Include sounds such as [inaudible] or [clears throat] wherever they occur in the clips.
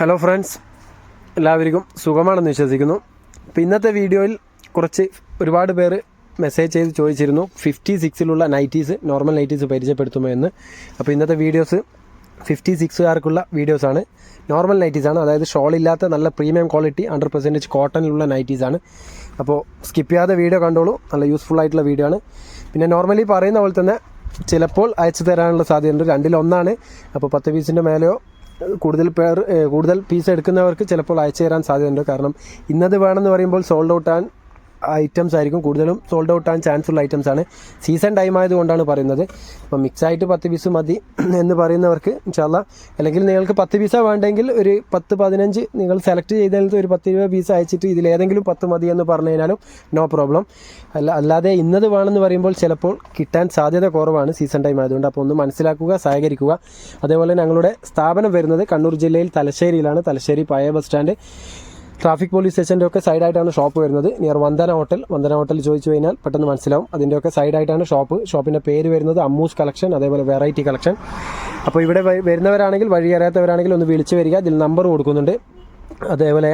Hello friends എല്ലാവർക്കും സുഖമാണെന്ന് വിശ്വസിക്കുന്നു. അപ്പോൾ ഇന്നത്തെ വീഡിയോയിൽ കുറച്ച് ഒരുപാട് പേര് മെസ്സേജ് ചെയ്ത് ചോദിച്ചിരുന്നു. ഫിഫ്റ്റി സിക്സിലുള്ള നൈറ്റീസ് നോർമൽ നൈറ്റീസ് പരിചയപ്പെടുത്തുമോ എന്ന്. അപ്പോൾ ഇന്നത്തെ വീഡിയോസ് ഫിഫ്റ്റി സിക്സുകാർക്കുള്ള വീഡിയോസാണ് നോർമൽ നൈറ്റീസാണ് അതായത് ഷോൾ ഇല്ലാത്ത നല്ല പ്രീമിയം ക്വാളിറ്റി ഹൺഡ്രഡ് പെർസെന്റേജ് കോട്ടണിലുള്ള നൈറ്റീസാണ് അപ്പോൾ സ്കിപ്പ് ചെയ്യാതെ വീഡിയോ കണ്ടോളൂ. നല്ല യൂസ്ഫുൾ ആയിട്ടുള്ള വീഡിയോ ആണ്. പിന്നെ നോർമലി പറയുന്ന പോലെ തന്നെ ചിലപ്പോൾ അയച്ചു തരാനുള്ള സാധ്യതയുണ്ട്. രണ്ടിലൊന്നാണ്. അപ്പോൾ പത്ത് പീസിന്റെ മേലെയോ കൂടുതൽ പേർ കൂടുതൽ പീസ് എടുക്കുന്നവർക്ക് ചിലപ്പോൾ അയച്ചു തരാൻ സാധ്യതയുണ്ട്. കാരണം ഇന്നത് വേണമെന്ന് പറയുമ്പോൾ സോൾഡ് ഔട്ട് ആൻ ഐറ്റംസ് ആയിരിക്കും. കൂടുതലും സോൾഡ് ഔട്ട് ആകാൻ ചാൻസ് ഉള്ള ഐറ്റംസ് ആണ്. സീസൺ ടൈം ആയതുകൊണ്ടാണ് പറയുന്നത്. അപ്പോൾ മിക്സ് ആയിട്ട് പത്ത് പീസ് മതി [clears throat] എന്ന് പറയുന്നവർക്ക് ഇൻഷാല്ല അല്ലെങ്കിൽ നിങ്ങൾക്ക് പത്ത് പീസാണ് വേണ്ടെങ്കിൽ ഒരു പത്ത് പതിനഞ്ച് നിങ്ങൾ സെലക്ട് ചെയ്തതിനകത്ത് ഒരു പത്ത് രൂപ പീസ് അയച്ചിട്ട് ഇതിലേതെങ്കിലും പത്ത് മതി എന്ന് പറഞ്ഞു കഴിഞ്ഞാലും നോ പ്രോബ്ലം അല്ല അല്ലാതെ ഇന്നത് വേണമെന്ന് പറയുമ്പോൾ ചിലപ്പോൾ കിട്ടാൻ സാധ്യത കുറവാണ് സീസൺ ടൈം ആയതുകൊണ്ട്. അപ്പോൾ ഒന്ന് മനസ്സിലാക്കുക സഹകരിക്കുക. അതേപോലെ ഞങ്ങളുടെ സ്ഥാപനം വരുന്നത് കണ്ണൂർ ജില്ലയിൽ തലശ്ശേരിയിലാണ്. തലശ്ശേരി പഴയ ബസ് സ്റ്റാൻഡ് ട്രാഫിക് പോലീസ് സ്റ്റേഷന്റെ ഒക്കെ സൈഡായിട്ടാണ് ഷോപ്പ് വരുന്നത്. Near Vandana hotel Vandana hotel ചോദിച്ചു കഴിഞ്ഞാൽ പെട്ടെന്ന് മനസ്സിലാവും. അതിന്റെ ഒക്കെ സൈഡായിട്ടാണ് ഷോപ്പ് ഷോപ്പിന്റെ പേര് വരുന്നത് അമ്മൂസ് കളക്ഷൻ അതേപോലെ വെറൈറ്റി കളക്ഷൻ അപ്പോൾ ഇവിടെ വരുന്നവരാണെങ്കിൽ വഴി അറിയാത്തവരാണെങ്കിൽ ഒന്ന് വിളിച്ചു വരിക. ഇതിൽ നമ്പർ കൊടുക്കുന്നുണ്ട്. അതേപോലെ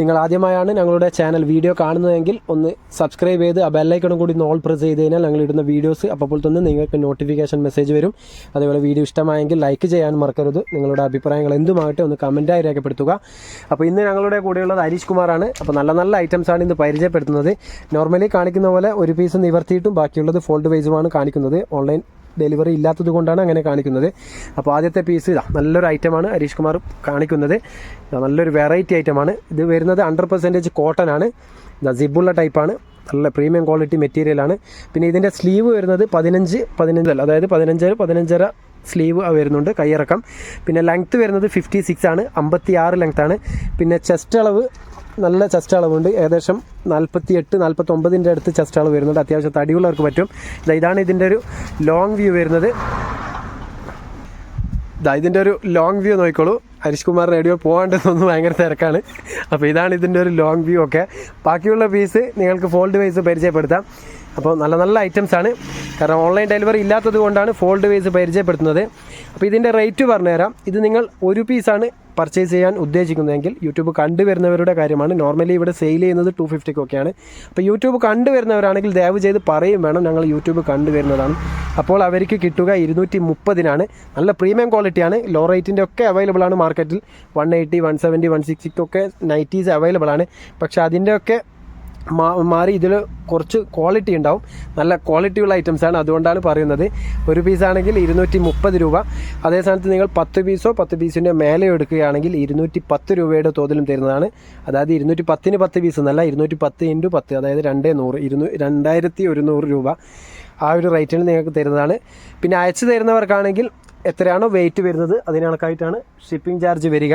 നിങ്ങൾ ആദ്യമായാണ് ഞങ്ങളുടെ ചാനൽ വീഡിയോ കാണുന്നതെങ്കിൽ ഒന്ന് സബ്സ്ക്രൈബ് ചെയ്ത് ആ ബെല്ലൈക്കണം കൂടി ഒന്ന് ഓൾ പ്രസ് ചെയ്ത് കഴിഞ്ഞാൽ ഞങ്ങൾ ഇടുന്ന വീഡിയോസ് അപ്പോൾ തന്നെ നിങ്ങൾക്ക് നോട്ടിഫിക്കേഷൻ മെസ്സേജ് വരും. അതേപോലെ വീഡിയോ ഇഷ്ടമായെങ്കിൽ ലൈക്ക് ചെയ്യാൻ മറക്കരുത്. നിങ്ങളുടെ അഭിപ്രായങ്ങൾ എന്തുമാകട്ടെ ഒന്ന് കമന്റായി രേഖപ്പെടുത്തുക. അപ്പോൾ ഇന്ന് ഞങ്ങളുടെ കൂടെയുള്ളത് ഹരീഷ് കുമാറാണ്. അപ്പോൾ നല്ല നല്ല ഐറ്റംസ് ആണ് ഇന്ന് പരിചയപ്പെടുത്തുന്നത്. നോർമലി കാണിക്കുന്ന പോലെ ഒരു പീസ് നിവർത്തിയിട്ടും ബാക്കിയുള്ളത് ഫോൾഡ് വൈസുമാണ് കാണിക്കുന്നത്. ഓൺലൈൻ ഡെലിവറി ഇല്ലാത്തത് കൊണ്ടാണ് അങ്ങനെ കാണിക്കുന്നത്. അപ്പോൾ ആദ്യത്തെ പീസ് ഇതാ നല്ലൊരു ഐറ്റമാണ് ഹരീഷ് കുമാർ കാണിക്കുന്നത്. നല്ലൊരു വെറൈറ്റി ഐറ്റമാണ് ഇത് വരുന്നത് ഹൺഡ്രഡ് പെർസെന്റേജ് കോട്ടൺ ആണ്. ഇതാ സിബുള്ള ടൈപ്പാണ് നല്ല പ്രീമിയം ക്വാളിറ്റി മെറ്റീരിയലാണ് പിന്നെ ഇതിന്റെ സ്ലീവ് വരുന്നത് പതിനഞ്ച് അല്ല അതായത് പതിനഞ്ച് പതിനഞ്ചര സ്ലീവ് വരുന്നുണ്ട് കൈയിറക്കം പിന്നെ ലെങ്ത്ത് വരുന്നത് ഫിഫ്റ്റി സിക്സ് ആണ് അമ്പത്തി ആറ് ലെങ്ത്താണ് പിന്നെ ചെസ്റ്റ് അളവ് നല്ല ചെസ്റ്റ് അളവുണ്ട് ഏകദേശം നാൽപ്പത്തി എട്ട് നാൽപ്പത്തൊമ്പതിന്റെ അടുത്ത് ചെസ്റ്റ് അളവ് വരുന്നുണ്ട്. അത്യാവശ്യം തടിയുള്ളവർക്ക് പറ്റും. ഇതാ ഇതാണ് ഇതിന്റെ ഒരു ലോങ് വ്യൂ വരുന്നത്. ഇതാ ഇതിന്റെ ഒരു ലോങ് വ്യൂ നോക്കിക്കോളൂ. ഹരീഷ് കുമാർ റേഡിയോ പോകാണ്ടെന്നൊന്നും ഭയങ്കര തിരക്കാണ്. അപ്പോൾ ഇതാണ് ഇതിന്റെ ഒരു ലോങ് വ്യൂ ഒക്കെ. ബാക്കിയുള്ള പീസ് നിങ്ങൾക്ക് ഫോൾഡ് വൈസ് പരിചയപ്പെടുത്താം. അപ്പോൾ നല്ല നല്ല ഐറ്റംസ് ആണ്. കാരണം ഓൺലൈൻ ഡെലിവറി ഇല്ലാത്തത് കൊണ്ടാണ് ഫോൾഡ് വൈസ് പരിചയപ്പെടുത്തുന്നത്. അപ്പോൾ ഇതിന്റെ റേറ്റ് പറഞ്ഞുതരാം. ഇത് നിങ്ങൾ ഒരു പീസാണ് പർച്ചേസ് ചെയ്യാൻ ഉദ്ദേശിക്കുന്നതെങ്കിൽ യൂട്യൂബ് കണ്ടുവരുന്നവരുടെ കാര്യമാണ്. നോർമലി ഇവിടെ സെയിൽ ചെയ്യുന്നത് ടു ഫിഫ്റ്റിക്കൊക്കെയാണ് അപ്പോൾ യൂട്യൂബ് കണ്ടുവരുന്നവരാണെങ്കിൽ ദയവ് ചെയ്ത് പറയും വേണം ഞങ്ങൾ യൂട്യൂബ് കണ്ടുവരുന്നതാണ്. അപ്പോൾ അവർക്ക് കിട്ടുക ഇരുന്നൂറ്റി മുപ്പതിനാണ് നല്ല പ്രീമിയം ക്വാളിറ്റിയാണ് ലോ റേറ്റിന്റെ ഒക്കെ അവൈലബിൾ ആണ് മാർക്കറ്റിൽ one eighty one seventy one സിക്സ്റ്റിക്കൊക്കെ nighties available ആണ്. പക്ഷേ അതിന്റെയൊക്കെ മാറി ഇതിൽ കുറച്ച് ക്വാളിറ്റി ഉണ്ടാവും. നല്ല ക്വാളിറ്റിയുള്ള ആണ് അതുകൊണ്ടാണ് പറയുന്നത്. ഒരു പീസ് ആണെങ്കിൽ ഇരുന്നൂറ്റി മുപ്പത് രൂപ. അതേ സമയത്ത് നിങ്ങൾ പത്ത് പീസോ പത്ത് പീസിന്റെ മേലെയോ എടുക്കുകയാണെങ്കിൽ ഇരുന്നൂറ്റി പത്ത് രൂപയുടെ തോതിലും തരുന്നതാണ്. അതായത് ഇരുന്നൂറ്റി പത്തിന് പത്ത് പീസ് എന്നല്ല ഇരുന്നൂറ്റി പത്ത് ഇന്റു പത്ത് അതായത് രണ്ടേ നൂറ് ഇരുന്നൂ രണ്ടായിരത്തി ഒരുന്നൂറ് രൂപ ആ ഒരു റേറ്റിന് നിങ്ങൾക്ക് തരുന്നതാണ്. പിന്നെ അയച്ചു തരുന്നവർക്കാണെങ്കിൽ എത്രയാണോ വെയിറ്റ് വരുന്നത് അതിനണക്കായിട്ടാണ് ഷിപ്പിംഗ് ചാർജ് വരിക.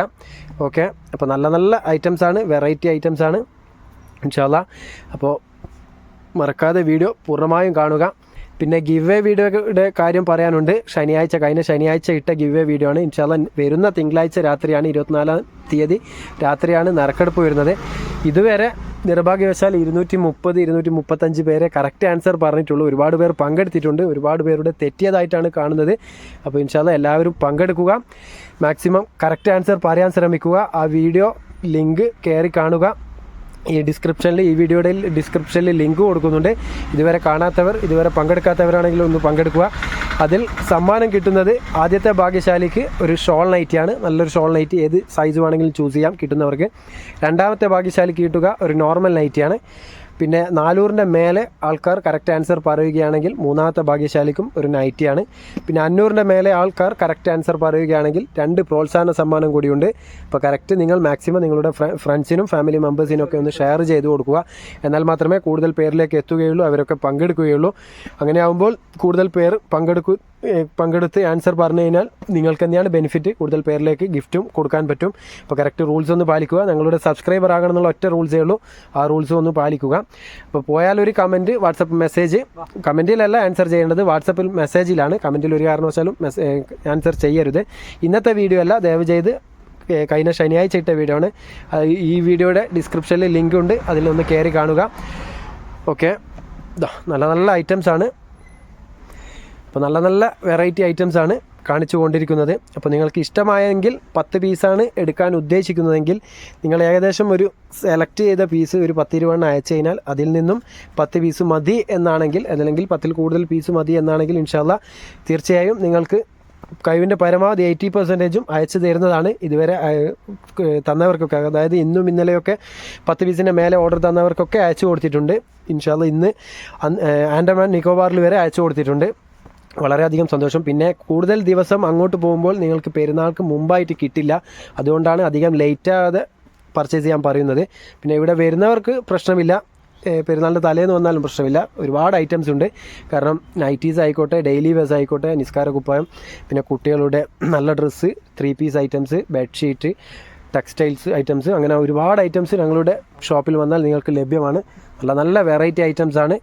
ഓക്കെ അപ്പോൾ നല്ല നല്ല ഐറ്റംസ് ആണ് വെറൈറ്റി ഐറ്റംസ് ആണ്. ഇൻഷാല്ല അപ്പോൾ മറക്കാതെ വീഡിയോ പൂർണമായും കാണുക. പിന്നെ ഗിവ് എ വീഡിയോയുടെ കാര്യം പറയാനുണ്ട്. ശനിയാഴ്ച കഴിഞ്ഞ ശനിയാഴ്ച ഇട്ട ഗിവ് എ വീഡിയോ ആണ്. ഇൻഷാല്ല വരുന്ന തിങ്കളാഴ്ച രാത്രിയാണ് ഇരുപത്തിനാലാം തീയതി. രാത്രിയാണ് നറുക്കെടുപ്പ് വരുന്നത്. ഇതുവരെ നിർഭാഗ്യവശാൽ ഇരുന്നൂറ്റി മുപ്പത് ഇരുന്നൂറ്റി മുപ്പത്തഞ്ച് പേരെ കറക്റ്റ് ആൻസർ പറഞ്ഞിട്ടുള്ളൂ. ഒരുപാട് പേർ പങ്കെടുത്തിട്ടുണ്ട്. ഒരുപാട് പേരുടെ തെറ്റിയതായിട്ടാണ് കാണുന്നത്. അപ്പോൾ ഇൻഷാല്ല എല്ലാവരും പങ്കെടുക്കുക. മാക്സിമം കറക്റ്റ് ആൻസർ പറയാൻ ശ്രമിക്കുക. ആ വീഡിയോ ലിങ്ക് കയറി കാണുക. ഈ ഡിസ്ക്രിപ്ഷനിൽ ഈ വീഡിയോയുടെ ഡിസ്ക്രിപ്ഷനിൽ ലിങ്ക് കൊടുക്കുന്നുണ്ട്. ഇതുവരെ കാണാത്തവർ ഇതുവരെ പങ്കെടുക്കാത്തവരാണെങ്കിൽ ഒന്ന് പങ്കെടുക്കുക. അതിൽ സമ്മാനം കിട്ടുന്നത് ആദ്യത്തെ ഭാഗ്യശാലിക്ക് ഒരു ഷോൾ നൈറ്റിയാണ് നല്ലൊരു ഷോൾ നൈറ്റി ഏത് സൈസ് വേണമെങ്കിലും ചൂസ് ചെയ്യാം കിട്ടുന്നവർക്ക്. രണ്ടാമത്തെ ഭാഗ്യശാലിക്ക് കിട്ടുക ഒരു നോർമൽ നൈറ്റിയാണ് പിന്നെ നാനൂറിന്റെ മേലെ ആൾക്കാർ കറക്റ്റ് ആൻസർ പറയുകയാണെങ്കിൽ മൂന്നാമത്തെ ഭാഗ്യശാലിക്കും ഒരു നൈറ്റിയാണ് പിന്നെ അഞ്ഞൂറിന്റെ മേലെ ആൾക്കാർ കറക്റ്റ് ആൻസർ പറയുകയാണെങ്കിൽ രണ്ട് പ്രോത്സാഹന സമ്മാനം കൂടിയുണ്ട്. അപ്പോൾ കറക്റ്റ് നിങ്ങൾ മാക്സിമം നിങ്ങളുടെ ഫ്ര- ഫ്രണ്ട്സിനും ഫാമിലി മെമ്പേഴ്സിനും ഒക്കെ ഒന്ന് ഷെയർ ചെയ്ത് കൊടുക്കുക. എന്നാൽ മാത്രമേ കൂടുതൽ പേരിലേക്ക് എത്തുകയുള്ളൂ അവരൊക്കെ പങ്കെടുക്കുകയുള്ളൂ. അങ്ങനെ ആവുമ്പോൾ കൂടുതൽ പേർ പങ്കെടുക്കു പങ്കെടുത്ത് ആൻസർ പറഞ്ഞു കഴിഞ്ഞാൽ നിങ്ങൾക്ക് തന്നെയാണ് ബെനിഫിറ്റ്. കൂടുതൽ പേരിലേക്ക് ഗിഫ്റ്റും കൊടുക്കാൻ പറ്റും. അപ്പോൾ കറക്റ്റ് റൂൾസ് ഒന്ന് പാലിക്കുക. നിങ്ങളുടെ സബ്സ്ക്രൈബർ ആകണം എന്നുള്ള ഒറ്റ റൂൾസേ ഉള്ളൂ ആ റൂൾസ് ഒന്ന് പാലിക്കുക. അപ്പോൾ പോയാൽ ഒരു കമന്റ് വാട്സപ്പ് മെസ്സേജ് കമന്റിലല്ല ആൻസർ ചെയ്യേണ്ടത്. വാട്സപ്പിൽ മെസ്സേജിലാണ് കമന്റിൽ ഒരു കാരണവശാലും ആൻസർ ചെയ്യരുത്. ഇന്നത്തെ വീഡിയോ അല്ല. ദയവ് ചെയ്ത് കഴിഞ്ഞ ശനിയാഴ്ച ഇട്ട വീഡിയോ ആണ്. ഈ വീഡിയോയുടെ ഡിസ്ക്രിപ്ഷനിൽ ലിങ്ക് ഉണ്ട്. അതിലൊന്ന് കയറി കാണുക. ഓക്കെ നല്ല നല്ല ഐറ്റംസ് ആണ്. അപ്പോൾ നല്ല നല്ല വെറൈറ്റി ഐറ്റംസ് ആണ് കാണിച്ചു കൊണ്ടിരിക്കുന്നത്. അപ്പോൾ നിങ്ങൾക്ക് ഇഷ്ടമായെങ്കിൽ പത്ത് പീസാണ് എടുക്കാൻ ഉദ്ദേശിക്കുന്നതെങ്കിൽ നിങ്ങൾ ഏകദേശം ഒരു സെലക്ട് ചെയ്ത പീസ് ഒരു പത്ത് ഇരുപതെണ്ണം അയച്ചു കഴിഞ്ഞാൽ അതിൽ നിന്നും പത്ത് പീസ് മതി എന്നാണെങ്കിൽ അല്ലെങ്കിൽ പത്തിൽ കൂടുതൽ പീസ് മതി എന്നാണെങ്കിൽ ഇൻഷാല്ല തീർച്ചയായും നിങ്ങൾക്ക് കഴിവിന്റെ പരമാവധി എയ്റ്റി പെർസെന്റേജും അയച്ചു തരുന്നതാണ് ഇതുവരെ തന്നവർക്കൊക്കെ. അതായത് ഇന്നും ഇന്നലെയൊക്കെ പത്ത് പീസിന്റെ മേലെ ഓർഡർ തന്നവർക്കൊക്കെ അയച്ചു കൊടുത്തിട്ടുണ്ട്. ഇൻഷാല്ല ഇന്ന് ആൻഡമാൻ നിക്കോബാറിൽ വരെ അയച്ചു കൊടുത്തിട്ടുണ്ട്. വളരെയധികം സന്തോഷം. പിന്നെ കൂടുതൽ ദിവസം അങ്ങോട്ട് പോകുമ്പോൾ നിങ്ങൾക്ക് പെരുന്നാൾക്ക് മുമ്പായിട്ട് കിട്ടില്ല. അതുകൊണ്ടാണ് അധികം ലേറ്റാതെ പർച്ചേസ് ചെയ്യാൻ പറയുന്നത്. പിന്നെ ഇവിടെ വരുന്നവർക്ക് പ്രശ്നമില്ല. പെരുന്നാളിന്റെ തലേന്ന് വന്നാലും പ്രശ്നമില്ല. ഒരുപാട് ഐറ്റംസ് ഉണ്ട്. കാരണം നൈറ്റീസ് ആയിക്കോട്ടെ ഡെയിലി വെയർസ് ആയിക്കോട്ടെ നിസ്കാര കുപ്പായം പിന്നെ കുട്ടികളുടെ നല്ല dress three piece items bedsheet textiles items അങ്ങനെ ഒരുപാട് ഐറ്റംസ് ഞങ്ങളുടെ ഷോപ്പിൽ വന്നാൽ നിങ്ങൾക്ക് ലഭ്യമാണ്. നല്ല നല്ല വെറൈറ്റി ഐറ്റംസ് ആണ്.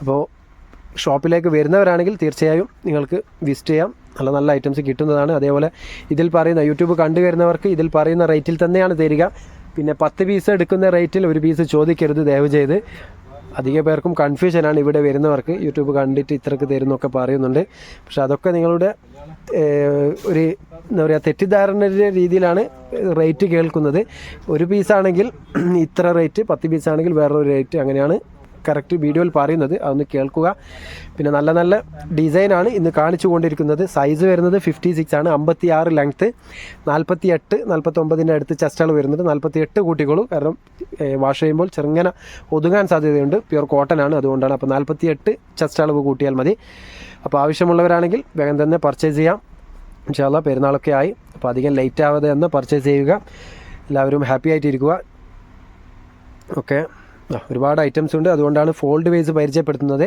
അപ്പോൾ ഷോപ്പിലേക്ക് വരുന്നവരാണെങ്കിൽ തീർച്ചയായും നിങ്ങൾക്ക് വിസിറ്റ് ചെയ്യാം. നല്ല നല്ല ഐറ്റംസ് കിട്ടുന്നതാണ്. അതേപോലെ ഇതിൽ പറയുന്ന യൂട്യൂബ് കണ്ടു വരുന്നവർക്ക് ഇതിൽ പറയുന്ന റേറ്റിൽ തന്നെയാണ് തരിക. പിന്നെ പത്ത് പീസ് എടുക്കുന്ന റേറ്റിൽ ഒരു പീസ് ചോദിക്കരുത് ദയവ് ചെയ്ത്. അധിക പേർക്കും കൺഫ്യൂഷനാണ് ഇവിടെ വരുന്നവർക്ക് യൂട്യൂബ് കണ്ടിട്ട് ഇത്രക്ക് തരുന്നൊക്കെ പറയുന്നുണ്ട്. പക്ഷെ അതൊക്കെ നിങ്ങളുടെ ഒരു എന്താ പറയുക തെറ്റിദ്ധാരണയുടെ രീതിയിലാണ് റേറ്റ് കേൾക്കുന്നത്. ഒരു പീസാണെങ്കിൽ ഇത്ര റേറ്റ് പത്ത് പീസാണെങ്കിൽ വേറൊരു റേറ്റ് അങ്ങനെയാണ് കറക്റ്റ് വീഡിയോയിൽ പറയുന്നത് അതൊന്ന് കേൾക്കുക. പിന്നെ നല്ല നല്ല ഡിസൈനാണ് ഇന്ന് കാണിച്ചു കൊണ്ടിരിക്കുന്നത് സൈസ് വരുന്നത് ഫിഫ്റ്റി സിക്സ് ആണ്. അമ്പത്തി ആറ് ലെങ്ത്ത് നാൽപ്പത്തി എട്ട് നാൽപ്പത്തൊമ്പതിന്റെ അടുത്ത് ചെസ്റ്റുകൾ വരുന്നുണ്ട് നാൽപ്പത്തി എട്ട് കൂട്ടിക്കോളൂ കാരണം വാഷ് ചെയ്യുമ്പോൾ ചെറുങ്ങനെ ഒതുങ്ങാൻ സാധ്യതയുണ്ട്. പ്യുർ കോട്ടൺ ആണ്. അതുകൊണ്ടാണ് അപ്പോൾ നാൽപ്പത്തി എട്ട് ചെസ്റ്റ് കൂട്ടിയാൽ മതി. അപ്പോൾ ആവശ്യമുള്ളവരാണെങ്കിൽ വേഗം തന്നെ പർച്ചേസ് ചെയ്യാം. ഇൻഷാല്ല പെരുന്നാളൊക്കെ ആയി. അപ്പോൾ അധികം ലേറ്റ് ആവാതെ തന്നെ പർച്ചേസ് ചെയ്യുക. എല്ലാവരും ഹാപ്പി ആയിട്ടിരിക്കുക. ഓക്കെ ഒരുപാട് ഐറ്റംസ് ഉണ്ട്. അതുകൊണ്ടാണ് ഫോൾഡ് വൈസ് പരിചയപ്പെടുത്തുന്നത്.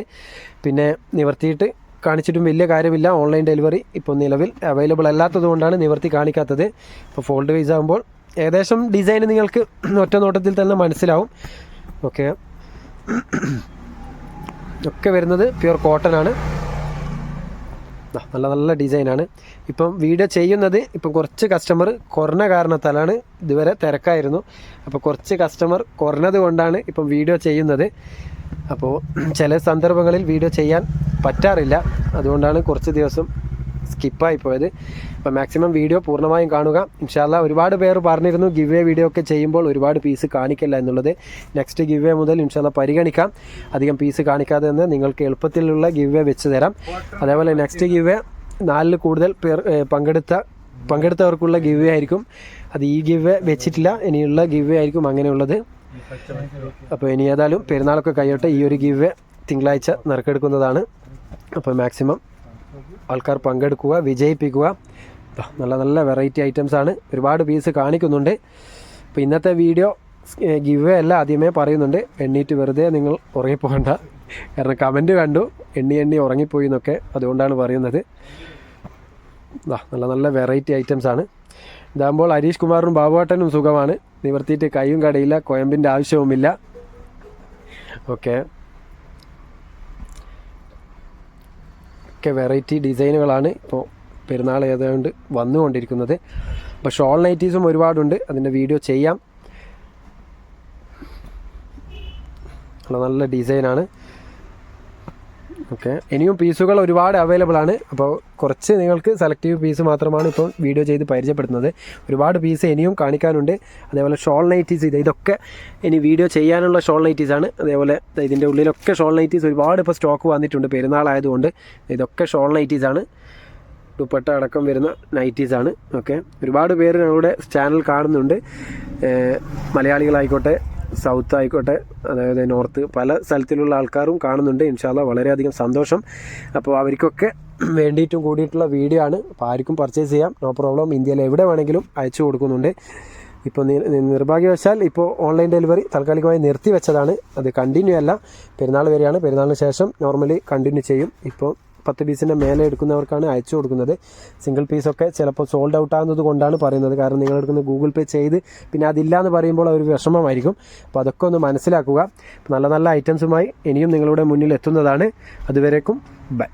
പിന്നെ നിവർത്തിയിട്ട് കാണിച്ചിട്ടും വലിയ കാര്യമില്ല. ഓൺലൈൻ ഡെലിവറി ഇപ്പോൾ നിലവിൽ അവൈലബിൾ അല്ലാത്തത് കൊണ്ടാണ് നിവർത്തി കാണിക്കാത്തത്. ഇപ്പോൾ ഫോൾഡ് വൈസ് ആകുമ്പോൾ ഏകദേശം ഡിസൈൻ നിങ്ങൾക്ക് [clears throat] ഒറ്റ നോട്ടത്തിൽ തന്നെ മനസ്സിലാവും. ഓക്കെ [clears throat] ഒക്കെ വരുന്നത് പ്യുർ കോട്ടൺ ആണ്. നല്ല നല്ല ഡിസൈനാണ്. ഇപ്പം വീഡിയോ ചെയ്യുന്നത് ഇപ്പം കുറച്ച് കസ്റ്റമർ കുറഞ്ഞ കാരണത്താലാണ് ഇതുവരെ തിരക്കായിരുന്നു. അപ്പോൾ കുറച്ച് കസ്റ്റമർ കുറഞ്ഞത് കൊണ്ടാണ് ഇപ്പം വീഡിയോ ചെയ്യുന്നത്. അപ്പോൾ ചില സന്ദർഭങ്ങളിൽ വീഡിയോ ചെയ്യാൻ പറ്റാറില്ല. അതുകൊണ്ടാണ് കുറച്ച് ദിവസം സ്കിപ്പായി പോയത്. അപ്പോൾ മാക്സിമം വീഡിയോ പൂർണമായും കാണുക. ഇൻഷാല്ല ഒരുപാട് പേർ പറഞ്ഞിരുന്നു ഗിവ് എ വീഡിയോ ഒക്കെ ചെയ്യുമ്പോൾ ഒരുപാട് പീസ് കാണിക്കില്ല എന്നുള്ളത്. നെക്സ്റ്റ് ഗിവ് എ മുതൽ ഇൻഷാല്ല പരിഗണിക്കാം. അധികം പീസ് കാണിക്കാതെ തന്നെ നിങ്ങൾക്ക് എളുപ്പത്തിലുള്ള ഗിവ് എ വെച്ച് തരാം. അതേപോലെ നെക്സ്റ്റ് ഗിവ് എ നാലിൽ കൂടുതൽ പേർ പങ്കെടുത്ത പങ്കെടുത്തവർക്കുള്ള ഗിവ് ആയിരിക്കും. അത് ഈ ഗിവ് വെച്ചിട്ടില്ല ഇനിയുള്ള ഗിവ് ആയിരിക്കും അങ്ങനെയുള്ളത്. അപ്പോൾ ഇനി ഏതായാലും പെരുന്നാളൊക്കെ കഴിയട്ടെ. ഈ ഒരു ഗിവ് തിങ്കളാഴ്ച നറുക്കെടുക്കുന്നതാണ്. അപ്പോൾ മാക്സിമം ആൾക്കാർ പങ്കെടുക്കുക വിജയിപ്പിക്കുക. നല്ല നല്ല വെറൈറ്റി ഐറ്റംസ് ആണ്. ഒരുപാട് പീസ് കാണിക്കുന്നുണ്ട്. അപ്പോൾ ഇന്നത്തെ വീഡിയോ ഗിവ് അല്ല ആദ്യമേ പറയുന്നുണ്ട്. എണ്ണീറ്റ് വെറുതെ നിങ്ങൾ ഉറങ്ങിപ്പോകണ്ട. കാരണം കമന്റ് കണ്ടു. എണ്ണി എണ്ണി ഉറങ്ങിപ്പോയി എന്നൊക്കെ അതുകൊണ്ടാണ് പറയുന്നത്. നല്ല നല്ല വെറൈറ്റി ഐറ്റംസ് ആണ്. ഇതാകുമ്പോൾ ഹരീഷ് കുമാറിനും ബാബുവാട്ടനും സുഖമാണ്. നിവർത്തിയിട്ട് കൈയും കടയില്ല കൊയമ്പിന്റെ ആവശ്യവുമില്ല. ഓക്കെ ഒക്കെ വെറൈറ്റി ഡിസൈനുകളാണ് ഇപ്പോൾ പെരുന്നാൾ ഏതാണ്ട് വന്നുകൊണ്ടിരിക്കുന്നത്. അപ്പോൾ ഷോൾ നൈറ്റീസും ഒരുപാടുണ്ട്. അതിന്റെ വീഡിയോ ചെയ്യാം. നല്ല ഡിസൈനാണ് ഓക്കെ ഇനിയും പീസുകൾ ഒരുപാട് അവൈലബിൾ ആണ്. അപ്പോൾ കുറച്ച് നിങ്ങൾക്ക് സെലക്റ്റീവ് പീസ് മാത്രമാണ് ഇപ്പോൾ വീഡിയോ ചെയ്ത് പരിചയപ്പെടുത്തുന്നത്. ഒരുപാട് പീസ് ഇനിയും കാണിക്കാനുണ്ട്. അതേപോലെ ഷോൾ നൈറ്റീസ് ഇത് ഇതൊക്കെ ഇനി വീഡിയോ ചെയ്യാനുള്ള ഷോൾ നൈറ്റീസ് ആണ്. അതേപോലെ ഇതിന്റെ ഉള്ളിലൊക്കെ ഷോൾ നൈറ്റീസ് ഒരുപാട് ഇപ്പോൾ സ്റ്റോക്ക് വന്നിട്ടുണ്ട്. പെരുന്നാളായതുകൊണ്ട് ഇതൊക്കെ ഷോൾ നൈറ്റീസ് ആണ്. ദുപ്പട്ട അടക്കം വരുന്ന നൈറ്റീസ് ആണ്. ഓക്കെ ഒരുപാട് പേര് ഞങ്ങളുടെ ചാനൽ കാണുന്നുണ്ട്. മലയാളികളായിക്കോട്ടെ സൗത്ത് ആയിക്കോട്ടെ അതായത് നോർത്ത് പല സ്ഥലത്തിലുള്ള ആൾക്കാരും കാണുന്നുണ്ട്. ഇൻഷാല്ല വളരെയധികം സന്തോഷം. അപ്പോൾ അവർക്കൊക്കെ വേണ്ടിയിട്ടും കൂടിയിട്ടുള്ള വീഡിയോ ആണ്. അപ്പോൾ ആർക്കും പർച്ചേസ് ചെയ്യാം. നോ പ്രോബ്ലം ഇന്ത്യയിൽ എവിടെ വേണമെങ്കിലും അയച്ചു കൊടുക്കുന്നുണ്ട്. ഇപ്പോൾ നിർഭാഗ്യവശാൽ ഇപ്പോൾ ഓൺലൈൻ ഡെലിവറി താൽക്കാലികമായി നിർത്തി വെച്ചതാണ്. അത് കണ്ടിന്യൂ അല്ല. പെരുന്നാൾ വരെയാണ്. പെരുന്നാളിന് ശേഷം നോർമലി കണ്ടിന്യൂ ചെയ്യും. ഇപ്പോൾ പത്ത് പീസിന്റെ മേലെ എടുക്കുന്നവർക്കാണ് അയച്ചു കൊടുക്കുന്നത്. സിംഗിൾ പീസൊക്കെ ചിലപ്പോൾ സോൾഡ് ഔട്ട് ആകുന്നത് കൊണ്ടാണ് പറയുന്നത്. കാരണം നിങ്ങൾ എടുക്കുന്ന ഗൂഗിൾ പേ ചെയ്ത് പിന്നെ അതില്ല എന്ന് പറയുമ്പോൾ അവർ വിഷമമായിരിക്കും. അപ്പോൾ അതൊക്കെ ഒന്ന് മനസ്സിലാക്കുക. നല്ല നല്ല ഐറ്റംസുമായി ഇനിയും നിങ്ങളുടെ മുന്നിൽ എത്തുന്നതാണ്. അതുവരേക്കും ബൈ